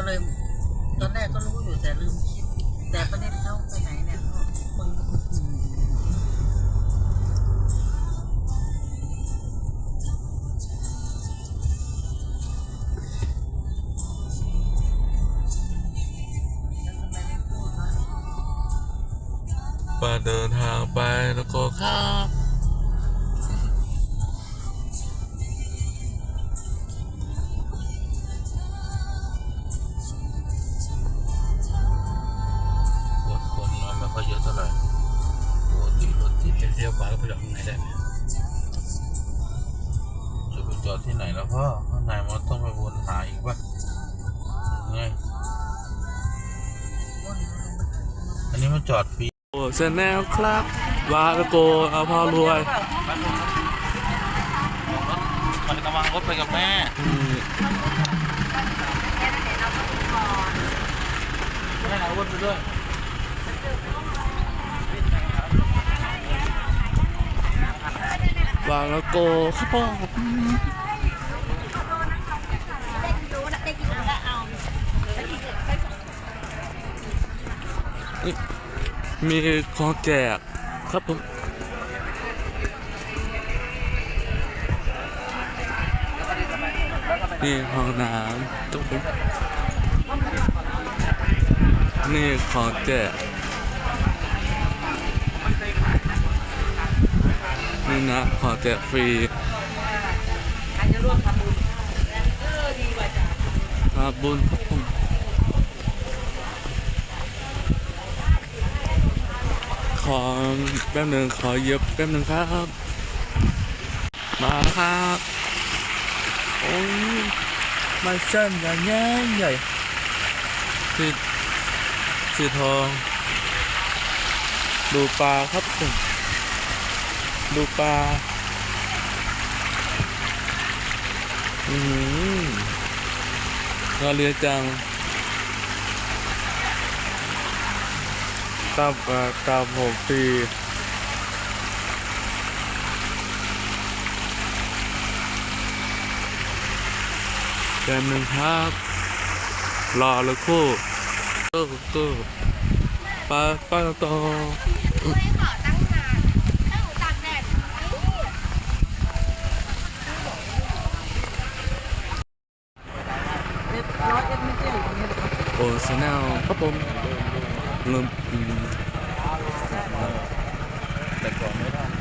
็เลย ตอนแรกก็รู้อยู่แต่ลืมคิด แต่ประเด็นเขาไปไหนเนี่ยก็มึงมาเดินทางไปแล้วก็ข้าม จอดข้างในได้ไหมจะไปจอดที่ไหนแล้วพ่อข้างในมันต้องไปวนหาอีกปะไงอันนี้มันจอดฟรีโอ้ชแนลครับวาลโกเอาพ่อรวยมันกำลังรถไปกับแม่อืมแม่เอารถไปด้วย วางแล้วโกครับผมมีของแจกครับผมนี่ห้องน้ำตุ๊บนี่ของแจก นี่นะขอแจกฟรีทำบุญครับผมขอแป๊บหนึ่งขอเย็บแป๊บหนึ่งครับ มาครับโอ้ยมาเส้นอย่างใหญ่ใหญ่สีสีทอง ดูปลาครับผม ดูปลา อือหือเราเรียนจังตามปลาตามผมปีแป๊บหนึ่งครับรอแล้วคู่ตู้ตู้ปลาปลาตอตั้งนานถ้าหนูตากแดด โอ้นลครับผมเริ่มอืมแต่ก่อนไม่ได้